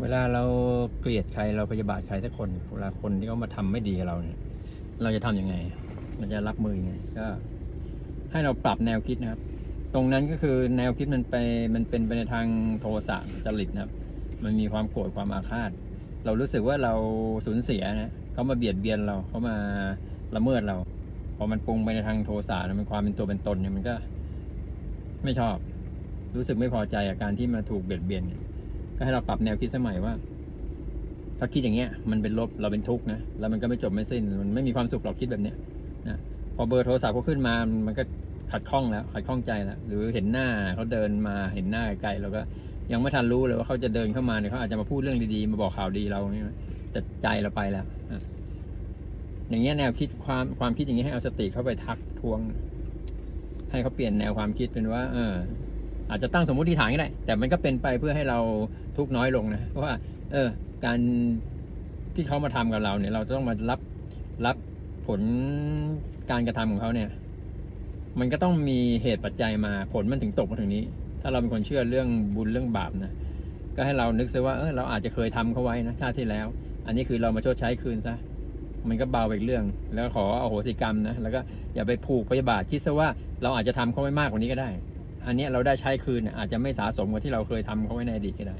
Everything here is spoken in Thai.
เวลาเราเกลียดใครเราพยาบาทใครสักคนเวลาคนที่เขามาทำไม่ดีกับเราเนี่ย เราจะทำยังไง มันจะรับมือยังไงก็ ให้เราปรับแนวคิดนะครับ ตรงนั้นก็คือแนวคิดมันไปมันเป็นไปในทางโทสะจริตนะครับ มันมีความโกรธความอาฆาต เรารู้สึกว่าเราสูญเสียนะเขามาเบียดเบียนเราเขามาละเมิดเราพอมันปรุงไปในทางโทสะนะมันความเป็นตัวเป็นตนเนี่ยมันก็ไม่ชอบ รู้สึกไม่พอใจกับการที่มาถูกเบียดเบียนเนี่ย ก็ให้เราปรับแนวคิดสมัยว่า ถ้าคิดอย่างเงี้ย มันเป็นลบเราเป็นทุกข์นะแล้วมันก็ไม่จบไม่สิ้น มันไม่มีความสุขหรอกคิดแบบเนี้ยนะพอเบอร์โทรศัพท์เขาขึ้นมา มันก็ขัดข้องแล้วขัดข้องใจแล้วหรือเห็นหน้าเขาเดินมาเห็นหน้าไกลเราก็ยังไม่ทันรู้เลยว่าเขาจะเดินเข้ามาเนี่ยเขาอาจจะมาพูดเรื่องดีๆมาบอกข่าวดีเราเนี่ยแต่ใจเราไปแล้วอะอย่างเงี้ยแนวคิดความความคิดอย่างเงี้ยให้เอาสติเข้าไปทักทวง ให้เขาเปลี่ยนแนวความคิดเป็นว่า เออ อาจจะตั้งสมมติฐานก็ได้ แต่มันก็เป็นไปเพื่อให้เราทุกน้อยลงนะ เพราะว่า เออ การที่เขามาทำกับเราเนี่ย เราจะต้องมารับรับผลการกระทำของเขาเนี่ย มันก็ต้องมีเหตุปัจจัยมาผลมันถึงตกมาถึงนี้ ถ้าเราเป็นคนเชื่อเรื่องบุญเรื่องบาปนะก็ให้เรานึกซะว่าเออเราอาจจะเคยทำเขาไว้นะชาติที่แล้ว อันนี้คือเรามาชดใช้คืนซะมันก็เบาไปอีกเรื่อง แล้วขออโหสิกรรมนะ แล้วก็อย่าไปผูกพยาบาทคิดซะว่าเราอาจจะทำเขาไว้มากกว่านี้ก็ได้ อันนี้เราได้ใช้คืนอาจจะไม่สะสมกว่าที่เราเคยทำเขาไว้ในอดีตก็ได้